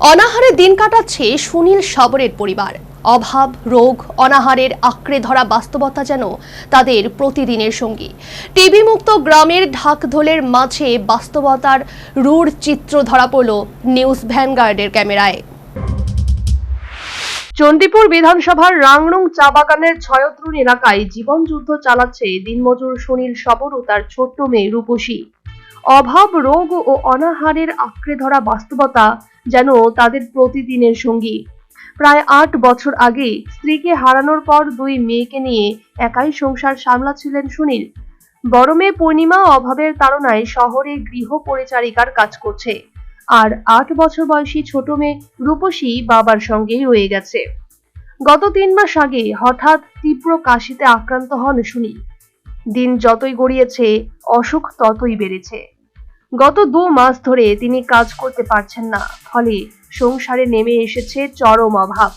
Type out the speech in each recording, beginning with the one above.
অনাহারে দিন কাটাচ্ছে সুনীল সাবরের পরিবার। অভাব, রোগ, অনাহারের আঁকড়ে ধরা বাস্তবতা যেন তাদের প্রতিদিনের সঙ্গী। টিভি মুক্ত গ্রামের ঢাকঢোলের মাঝে বাস্তবতার রূঢ় চিত্র ধরা পড়ল নিউজ ভ্যানগার্ডের ক্যামেরায়। চণ্ডীপুর বিধানসভার রাংরুং চা বাগানের ছয়ত্রুন এলাকায় জীবনযুদ্ধ চালাচ্ছে দিনমজুর সুনীল সবর ও তার ছোট্ট মেয়ে রূপসী। অভাব, রোগ ও অনাহারের আঁকড়ে ধরা বাস্তবতা যেন তাদের প্রতিদিনের সঙ্গী। প্রায় আট বছর আগে স্ত্রীকে হারানোর পর দুই মেয়েকে নিয়ে একাই সংসার সামলাচ্ছিলেন সুনীল। বড় মেয়ে পূর্ণিমা অভাবের তাড়নায় শহরে গৃহ পরিচারিকার কাজ করছে। আর আট বছর বয়সী ছোট মেয়ে রূপসী বাবার সঙ্গেই রয়ে গেছে। গত তিন মাস আগে হঠাৎ তীব্র কাশিতে আক্রান্ত হন সুনীল। দিন যতই গড়িয়েছে, অসুখ ততই বেড়েছে। গত দু মাস ধরে তিনি কাজ করতে পারছেন না, ফলে সংসারে নেমে এসেছে চরম অভাব।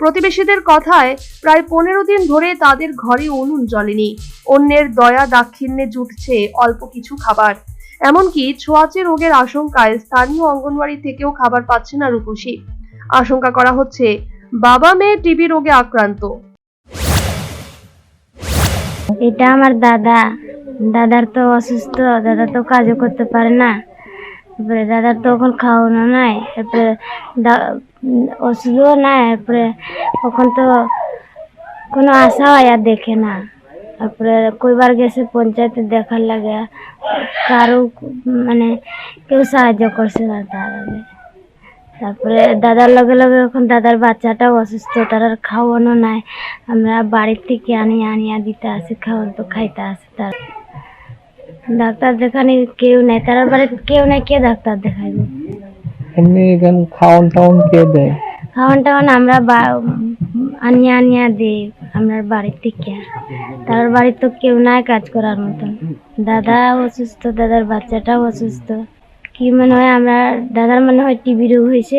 প্রতিবেশীদের কথায় প্রায় পনেরো দিন ধরে তাদের ঘরে উনুন জ্বলেনি, অন্যের দয়া দাক্ষিণ্যে জুটছে অল্প কিছু খাবার। এমনকি ছোঁয়াচে রোগের আশঙ্কায় স্থানীয় অঙ্গনওয়াড়ি থেকেও খাবার পাচ্ছে না রূপসী। আশঙ্কা করা হচ্ছে, বাবা মেয়ে টিবি রোগে আক্রান্ত। এটা আমার দাদা। দাদার তো অসুস্থ, দাদা তো কাজও করতে পারে না। তারপরে দাদার তো এখন খাওয়ানো নাই, তারপরে ওষুধও নাই, তারপরে এখন তো কোনো আশা হয় আর দেখে না। তারপরে কইবার গেছে পঞ্চায়েতে দেখার লাগে, কারও মানে কেউ সাহায্য করছে না তার তারপরে দাদার লগে লগে এখন দাদার বাচ্চাটাও অসুস্থ, তার আর খাওয়ানো নাই। আমরা বাড়ির থেকে আনি, আনিয়া দিতে আসি, খাওয়ান তো খাইতে আসি তার। ডাক্তার দেখানি কেউ নেই। তার বাড়িতে কেউ নেই কে ডাক্তার দেখাইবে? এমনি এখানে খাওয়ান টাউন কে দেয়? খাওয়ান টাওয়ান আমরা বা- আনিয়া আনিয়া দিই আমরা বাড়ির থেকে তার বাড়ির তো কেউ নাই কাজ করার মতন। দাদা অসুস্থ দাদার বাচ্চাটাও অসুস্থ। কি মনে হয় আমরা দাদার মনে হয় টিবি রোগ হয়েছে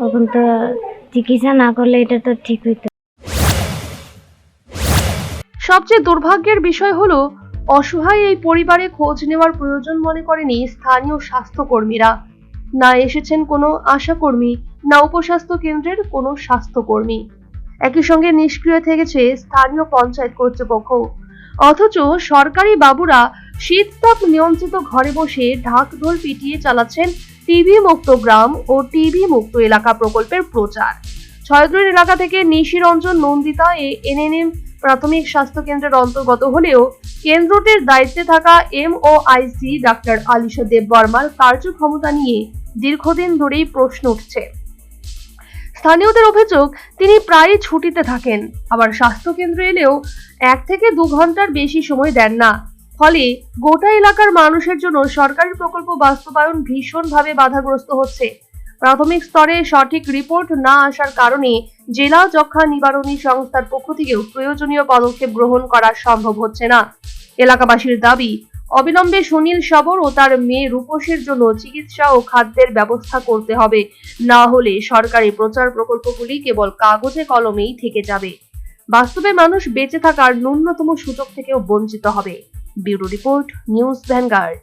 এখন তো চিকিৎসা না করলে এটা তো ঠিক হইতো। সবচেয়ে দুর্ভাগ্যের বিষয় হলো অসহায় এই পরিবারে খোঁজ নেওয়ার প্রয়োজন মনে করেনি স্থানীয় স্বাস্থ্যকর্মীরা। না এসেছেন কোনো আশাকর্মী, না উপস্বাস্থ্য কেন্দ্রের কোনো স্বাস্থ্যকর্মী। একই সঙ্গে নিষ্ক্রিয় থেকেছে স্থানীয় পঞ্চায়েত কর্তৃপক্ষ। অথচ সরকারি বাবুরা শীততাপ নিয়ন্ত্রিত ঘরে বসে ঢাক ঢোল পিটিয়ে চালাচ্ছেন টিভি মুক্ত গ্রাম ও টিভি মুক্ত এলাকা প্রকল্পের প্রচার। ছয়দ্রীর এলাকা থেকে নিশিরঞ্জন নন্দিতা এ এনএনএম প্রাথমিক স্বাস্থ্য কেন্দ্রের অন্তর্গত হলেও কেন্দ্রটির দায়িত্বে থাকা M O IC doctor Alisha দেববর্মার কার্যক্ষমতা নিয়ে দীর্ঘদিন ধরেই প্রশ্ন উঠছে। স্থানীয়দের অভিযোগ, তিনি প্রায়ই ছুটিতে থাকেন, আবার স্বাস্থ্য কেন্দ্রে এলেও এক থেকে দু ঘণ্টার বেশি সময় দেন না। ফলে গোটা এলাকার মানুষের জন্য সরকারি প্রকল্প বাস্তবায়ন ভীষণভাবে বাধাগ্রস্ত হচ্ছে। প্রাথমিক স্তরে সঠিক রিপোর্ট না আসার কারণে জেলা যক্ষা নিবারণী সংস্থার পক্ষ থেকেও প্রয়োজনীয় পদক্ষেপ গ্রহণ করা সম্ভব হচ্ছে না। এলাকাবাসীর দাবি, অবিলম্বে সুনীল সবর ও তার মেয়ে রূপসীর জন্য চিকিৎসা ও খাদ্যের ব্যবস্থা করতে হবে। না হলে সরকারি প্রচার প্রকল্পগুলি কেবল কাগজে কলমেই থেকে যাবে। বাস্তবে মানুষ বেঁচে থাকার ন্যূনতম সুযোগ থেকেও বঞ্চিত হবে। Bureau report, News Vanguard.